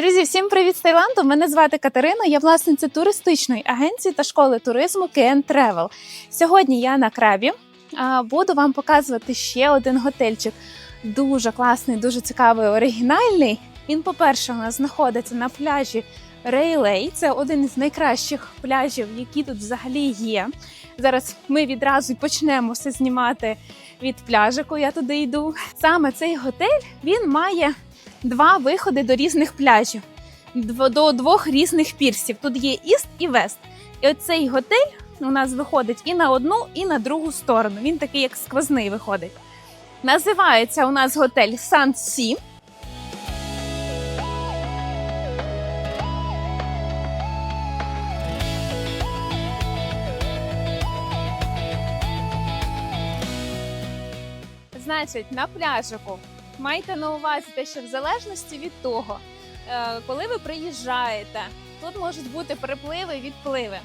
Друзі, всім привіт з Таїланду! Мене звати Катерина. Я власниця туристичної агенції та школи туризму KN Travel. Сьогодні я на крабі. Буду вам показувати ще один готельчик. Дуже класний, дуже цікавий, оригінальний. Він, по-перше, у нас знаходиться на пляжі Рейлей. Це один із найкращих пляжів, які тут взагалі є. Зараз ми відразу почнемо все знімати від пляжику. Я туди йду. Саме цей готель він має два виходи до різних пляжів, до двох різних пірсів. Тут є іст і вест. І оцей готель у нас виходить і на одну, і на другу сторону. Він такий, як сквозний виходить. Називається у нас готель Сан Сі. Значить, на пляжику майте на увазі те, що в залежності від того, е, коли ви приїжджаєте, тут можуть бути припливи і відпливи.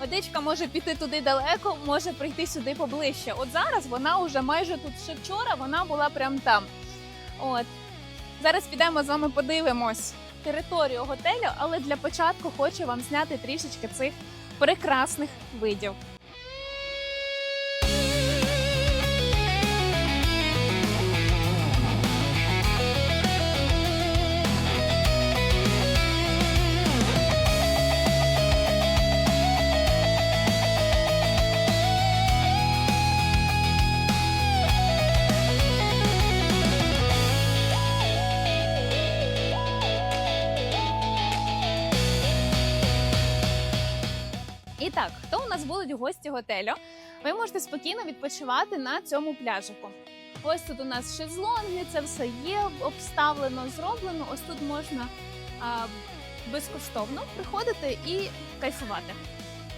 Водичка може піти туди далеко, може прийти сюди поближче. От зараз вона вже майже тут ще вчора, вона була прямо там. От зараз підемо з вами подивимось територію готелю, але для початку хочу вам зняти трішечки цих прекрасних видів. У будуть гості готелю? Ви можете спокійно відпочивати на цьому пляжику. Ось тут у нас шезлонги, це все є обставлено, зроблено. Ось тут можна а, безкоштовно приходити і кайфувати.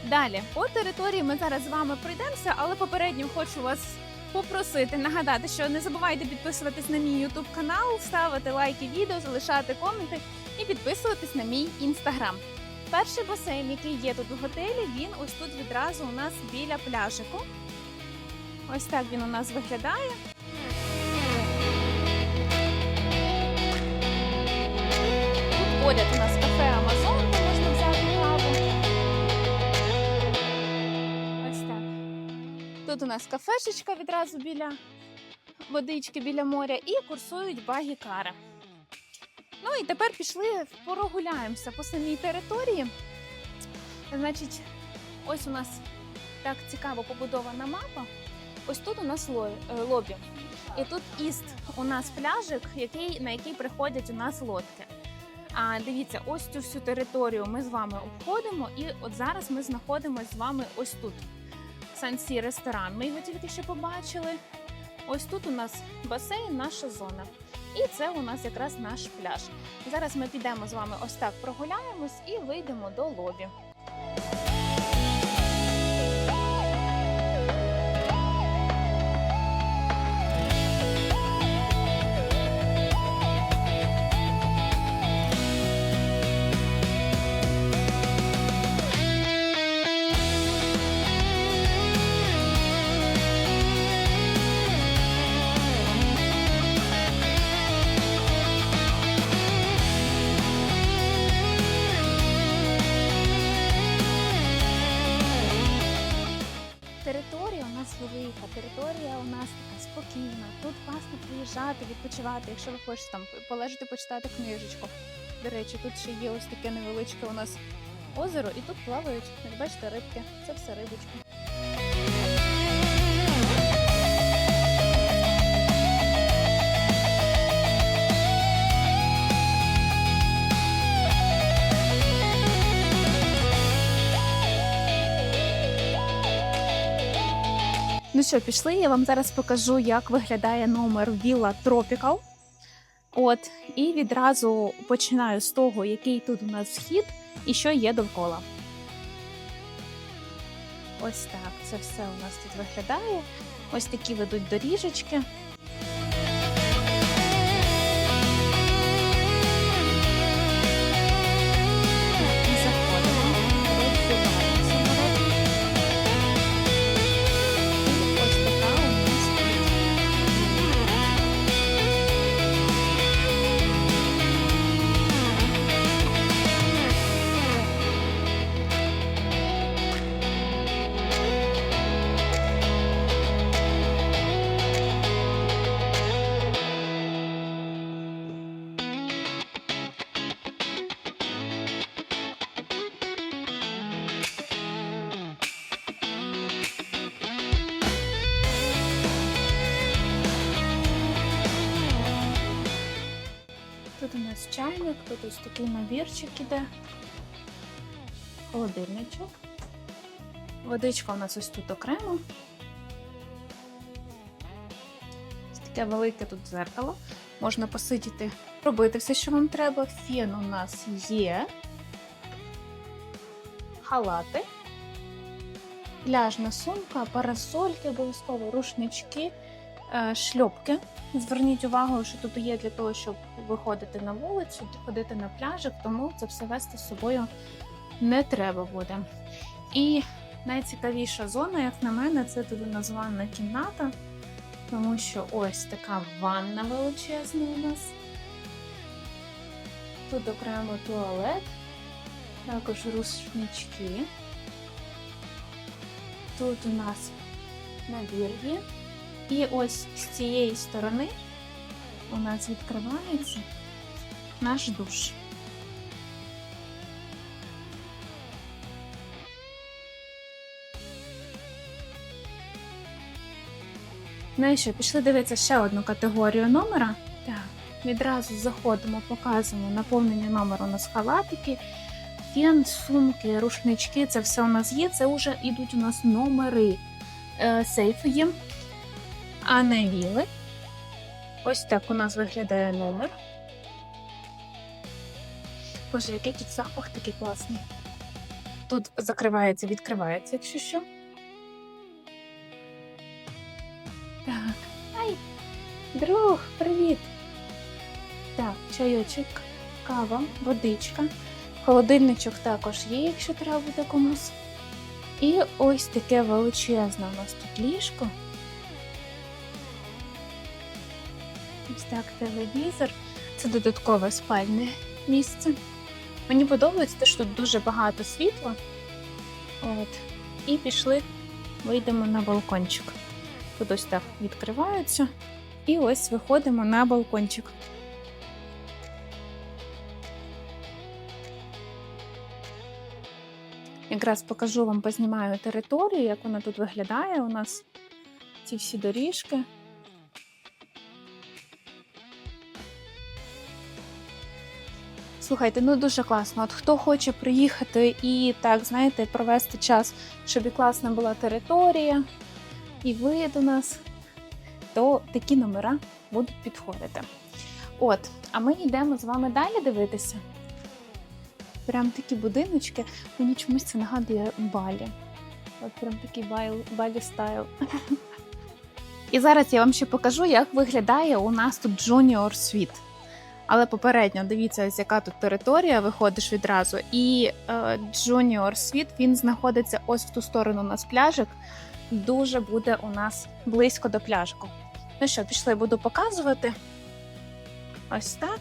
Далі по території ми зараз з вами пройдемося, але попередньо хочу вас попросити нагадати, що не забувайте підписуватись на мій YouTube канал, ставити лайки відео, залишати коменти і підписуватись на мій інстаграм. Перший басейн, який є тут у готелі, він ось тут відразу у нас біля пляжику. Ось так він у нас виглядає. Тут поряд у нас кафе Амазон, де можна взяти каву. Тут у нас кафешечка відразу біля водички, біля моря, і курсують багі кари. Ну і тепер пішли прогуляємося по самій території. Значить, ось у нас так цікаво побудована мапа. Ось тут у нас е, лобі. І тут іст у нас пляжик, який, на який приходять у нас лодки. А дивіться, ось цю всю територію ми з вами обходимо, і от зараз ми знаходимося з вами ось тут. Сансі ресторан. Ми його тільки що побачили. Ось тут у нас басейн, наша зона. І це у нас якраз наш пляж. Зараз ми підемо з вами ось так прогуляємось і вийдемо до лобі. Велика, територія у нас така спокійна. Тут класно приїжджати, відпочивати, якщо ви хочете там полежати, почитати книжечку. До речі, тут ще є ось таке невеличке у нас озеро, і тут плавають, як бачите, рибки. Це все рибочки. Ну що, пішли, я вам зараз покажу, як виглядає номер Villa Tropical. От, і відразу починаю з того, який тут у нас вхід і що є довкола. Ось так, це все у нас тут виглядає. Ось такі ведуть доріжечки. Столик, тут ось такий набірчик іде. Холодильничок. Водичка у нас ось тут окремо. Ось таке велике тут дзеркало. Можна посидіти, робити все, що вам треба. Фен у нас є. Халати. Пляжна сумка, парасольки, обов'язково рушнички, е, шльопки. Зверніть увагу, що тут є для того, щоб виходити на вулицю, ходити на пляжик, тому це все вести з собою не треба буде. І найцікавіша зона, як на мене, це нас ванна кімната, тому що ось така ванна величезна у нас. Тут окремо туалет, також рушнички. Тут у нас набір. І ось з цієї сторони у нас відкривається наш душ. Ну і що, пішли дивитися ще одну категорію номера. Так, відразу заходимо, показуємо наповнення номеру у нас халатики, фен, сумки, рушнички. Це все у нас є. Це вже йдуть у нас номери. Е, сейфи є, а не віли. Ось так у нас виглядає номер. Боже, який тут запах такий класний. Тут закривається, відкривається, якщо що. Так. Ай! Друг, привіт! Так, чайочок, кава, водичка. Холодильничок також є, якщо треба буде комусь. І ось таке величезне у нас тут ліжко. Ось так телевізор. Це додаткове спальне місце. Мені подобається, те, що тут дуже багато світла. От. І пішли, вийдемо на балкончик. Тут ось так відкриваються. І ось виходимо на балкончик. Якраз покажу вам, познімаю територію, як вона тут виглядає. У нас ці всі доріжки. Слухайте, ну дуже класно. От хто хоче приїхати і так, знаєте, провести час, щоб і класна була територія, і вид у нас, то такі номера будуть підходити. От, а ми йдемо з вами далі дивитися. Прям такі будиночки, мені чомусь це нагадує балі. От прям такий балі, стайл. І зараз я вам ще покажу, як виглядає у нас тут Junior Suite. Але попередньо дивіться, ось яка тут територія, виходиш відразу. І е, Junior Suite, він знаходиться ось в ту сторону у нас пляжик. Дуже буде у нас близько до пляжку. Ну що, пішли, буду показувати. Ось так.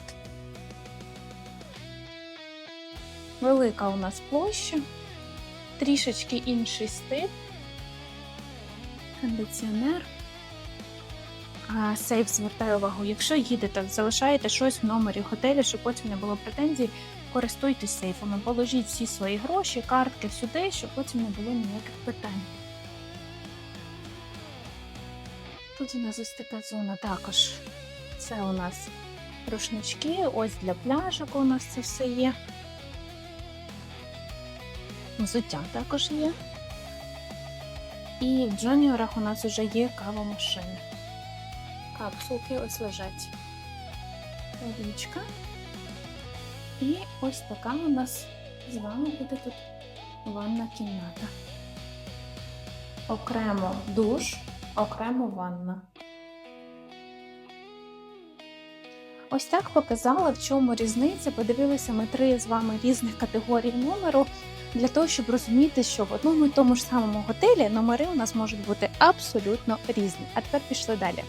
Велика у нас площа, трішечки інший стиль, кондиціонер. Сейф звертаю увагу, якщо їдете, залишаєте щось в номері готелю, щоб потім не було претензій, користуйтесь сейфами, положіть всі свої гроші, картки сюди, щоб потім не було ніяких питань. Тут у нас ось така зона також. Це у нас рушнички, ось для пляжок у нас це все є. Взуття також є. І в джуніорах у нас вже є кавомашини. Капсулки ось лежать. Водичка. І ось така у нас з вами буде тут ванна кімната. Окремо душ, окремо ванна. Ось так показала, в чому різниця. Подивилися ми три з вами різних категорій номеру для того, щоб розуміти, що в одному і тому ж самому готелі номери у нас можуть бути абсолютно різні. А тепер пішли далі.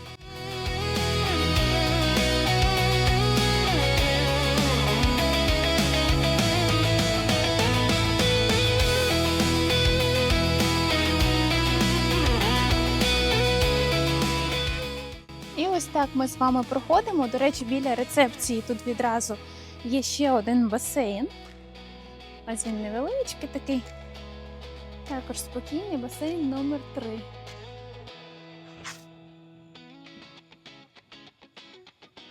І ось так ми з вами проходимо. До речі, біля рецепції тут відразу є ще один басейн. Ось він невеличкий такий. Також спокійний басейн номер 3.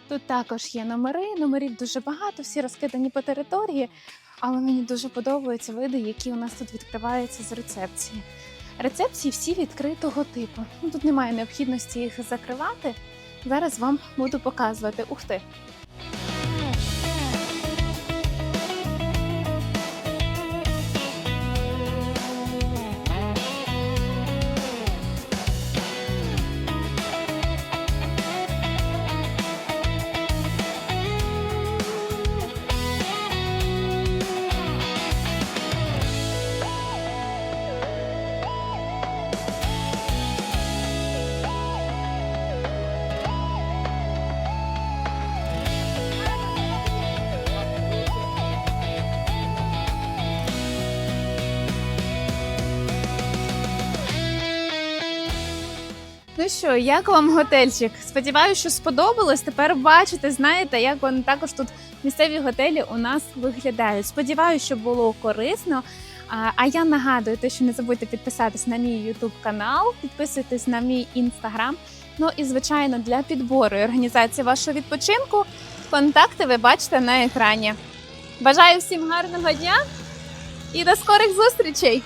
Тут також є номери, номерів дуже багато, всі розкидані по території, але мені дуже подобаються види, які у нас тут відкриваються з рецепції. Рецепції всі відкритого типу. Ну, тут немає необхідності їх закривати. Зараз вам буду показувати. Ух ти! Ну що, як вам готельчик? Сподіваюся, що сподобалось. Тепер бачите, знаєте, як вони також тут місцеві готелі у нас виглядають. Сподіваюся, що було корисно. А, я нагадую, те, що не забудьте підписатись на мій YouTube канал, підписуйтесь на мій інстаграм. Ну і звичайно, для підбору і організації вашого відпочинку контакти ви бачите на екрані. Бажаю всім гарного дня і до скорих зустрічей!